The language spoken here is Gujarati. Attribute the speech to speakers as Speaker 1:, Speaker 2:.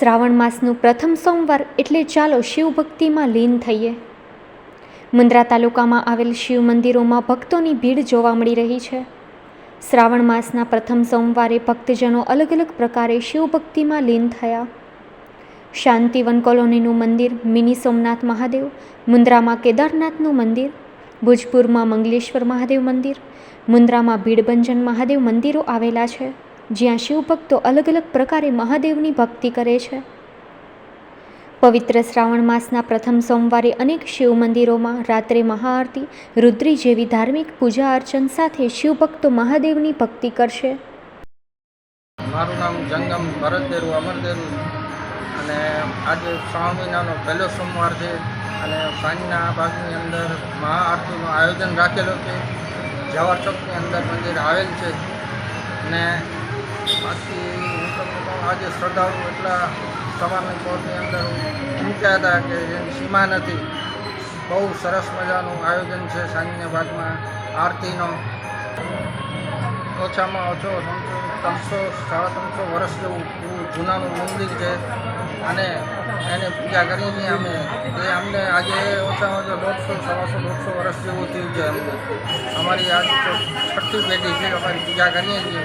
Speaker 1: શ્રાવણ માસનું પ્રથમ સોમવાર એટલે ચાલો શિવભક્તિમાં લીન થઈએ. મુન્દ્રા તાલુકામાં આવેલ શિવ મંદિરોમાં ભક્તોની ભીડ જોવા મળી રહી છે. શ્રાવણ માસના પ્રથમ સોમવારે ભક્તજનો અલગ અલગ પ્રકારે શિવભક્તિમાં લીન થયા. શાંતિવન કોલોનીનું મંદિર, મિની સોમનાથ મહાદેવ મુન્દ્રામાં કેદારનાથનું મંદિર, ભુજપુરમાં મંગલેશ્વર મહાદેવ મંદિર મુન્દ્રામાં ભીડભંજન મહાદેવ મંદિરો આવેલા છે. જ્યાં શિવભક્તો અલગ અલગ પ્રકારે મહાદેવની ભક્તિ કરે છે. પવિત્ર શ્રાવણ માસના પ્રથમ સોમવારે અનેક શિવ મંદિરોમાં રાત્રે મહાઆરતી, રુદ્રી જેવી ધાર્મિક પૂજા અર્ચન સાથે શિવભક્તો મહાદેવની ભક્તિ કરશે.
Speaker 2: મારું નામ જંગમ ભરતદેરુ અમરદેરુ અને આજે શ્રાવણ મહિનાનો પહેલો સોમવાર છે અને સાંજના ભાગની અંદર મહાઆરતીનું આયોજન રાખેલું છે. જવાહર ચોકની અંદર મંદિર આવેલ છે. અને બાકી હું તમને કહું, આજે શ્રદ્ધાળુ એટલા સવારની કોર્ટની અંદર મૂક્યા હતા કે એની સીમા નથી. બહુ સરસ મજાનું આયોજન છે સાંજના ભાગમાં આરતીનો. ઓછામાં ઓછો ત્રણસો સાડા ત્રણસો વર્ષ જેવું જૂનાનું મંદિર છે અને એને પૂજા છીએ અમે એ અમને આજે ઓછામાં ઓછો દોઢસો, સવાસો, દોઢસો વર્ષ જેવું થયું છે અમને. અમારી તો છઠ્ઠી પેઢી છે, અમારી પૂજા કરીએ છીએ.